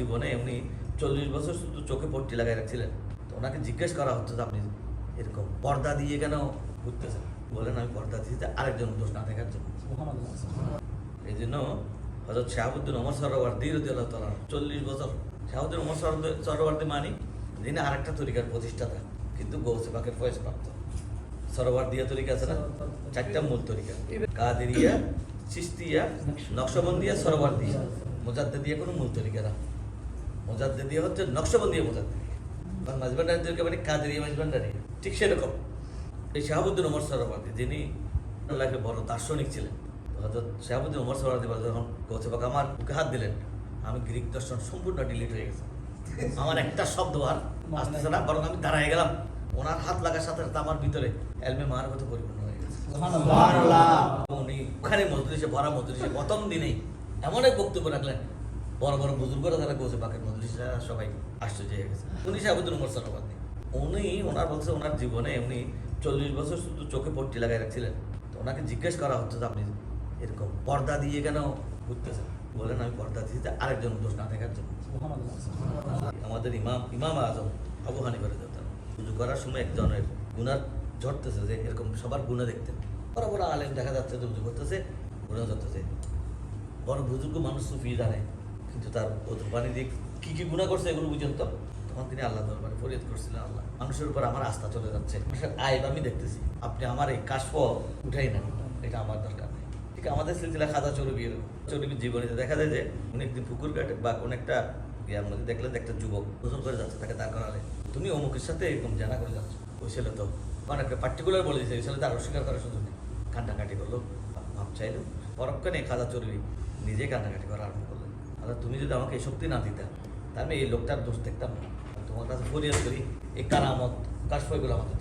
জীবনে উনি চল্লিশ বছর শুধু চোখে পট্টি লাগাই রাখছিলেন। তো ওনাকে জিজ্ঞেস করা হতো যে আপনি এরকম পর্দা দিয়ে কেন ঘুরতেছেন? বলেন আমি পর্দা দিতে আরেকজন দোষ না দেখার জন্য। এই জন্য হজরত শাহাবুদ্দিন ওমর সরোয়ার্দি রদিয়াল্লাহ তাআলা চল্লিশ বছর। শাহাবুদ্দিন ওমর সরোয়ার্দি মানি যিনি আরেকটা তরিকার প্রতিষ্ঠাতা, কিন্তু গৌসে পাকের ফয়েজ প্রাপ্ত সরোয়ার্দিয়া তরিকা আছে না? চারটা মূল তরিকা। কাদেরিয়া চিস্তিয়া নকশবন্দিয়া সরোয়ার্দিয়া মোজাদ্দেদিয়া কোনো মূল তরিকা না। হচ্ছে নকশবন্দিয়া মোজাদ্দেদিয়া মাঝবান্ডারি তরিকা মানে কাদেরিয়া মাঝবান্ডারি ঠিক সেরকম। এই শাহাবুদ্দিন ওমর সরোয়ার্দি যিনি আল্লাহকে বড় দার্শনিক ছিলেন। হজরত শাহাবুদ্দিন ওমর বলে যখন পাক আমার বুকে হাত দিলেন আমি গ্রিক দর্শন সম্পূর্ণ ডিলিট হয়ে গেছে। আমার একটা শব্দ আর আসতেছে না বরং আমি দাঁড়ায় গেলাম। ওনার হাত লাগার সাথে সাথে আমার ভিতরে অ্যালমে মার মতো পরিপূর্ণ হয়ে গেছে। উনি ওখানে মজলিসে ভরা মজলিসে প্রথম দিনেই এমন এক বক্তব্য রাখলেন বড় বড় বুজুর্গরা যারা গৌসে পাকের মজলিসে যারা সবাই আশ্চর্য হয়ে গেছে। উনি শাহাবুদ্দিন উমর সরবাদি উনি, ওনার বলছে ওনার জীবনে উনি চল্লিশ বছর শুধু চোখে পট্টি লাগাই রাখছিলেন। তো ওনাকে জিজ্ঞেস করা হতো যে আপনি এরকম পর্দা দিয়ে কেন ঘুরতেছেন? বলেন আমি পর্দা দিতে আরেকজন দোষ না দেখার জন্য। আমাদের ইমাম ইমাম আজম আবু হানিফারে যেতেন পুজো করার সময় একজনের গুনার ঝরতেছে যে এরকম সবার গুণা দেখতেন। বড় বড় আলেম দেখা যাচ্ছে যে উজু করতেছে গুণা ঝরতেছে বড় বুজুর্গ মানুষ সুফি জানে কিন্তু তার পানি দিয়ে কি কি গুণা করছে এগুলো বুঝেন তো? তখন তিনি আল্লাহ দরবারে ফরিয়াদ করছিলেন, আল্লাহ। মানুষের উপর আমার আস্থা চলে যাচ্ছে। মানুষের আইব আমি দেখতেছি। আপনি আমার এই কাশফ উঠাই না এটা আমার দরকার নেই। ঠিক আমাদের সিলসিলা খাজা চরবির চরবির জীবনীতে দেখা যায় যে, উনি একদিন পুকুর ঘাটে বা কোন একটা ইয়ার মধ্যে দেখলেন একটা যুবক গোসল করে যাচ্ছে, তাকে দাঁড় করালে। তুমি অমুকের সাথে এরকম জানা করে যাচ্ছ? ওই ছেলে তো অনেকটা পার্টিকুলার বলে দিয়েছে ওই ছেলে তার অস্বীকার করার সুযোগ নেই। কান্নাকাটি করল। ভাব চাইলো। পরক্ষণে খাজা চরবি নিজে কান্নাকাটি করা আরম্ভ করলেন। আচ্ছা তুমি যদি আমাকে এই শক্তি না দিতে, তাহলে এই লোকটার দোষ দেখতাম না। তোমার কাছে ফরিয়াদ করি, এই কারামত কাশফয়গুলো আমাদের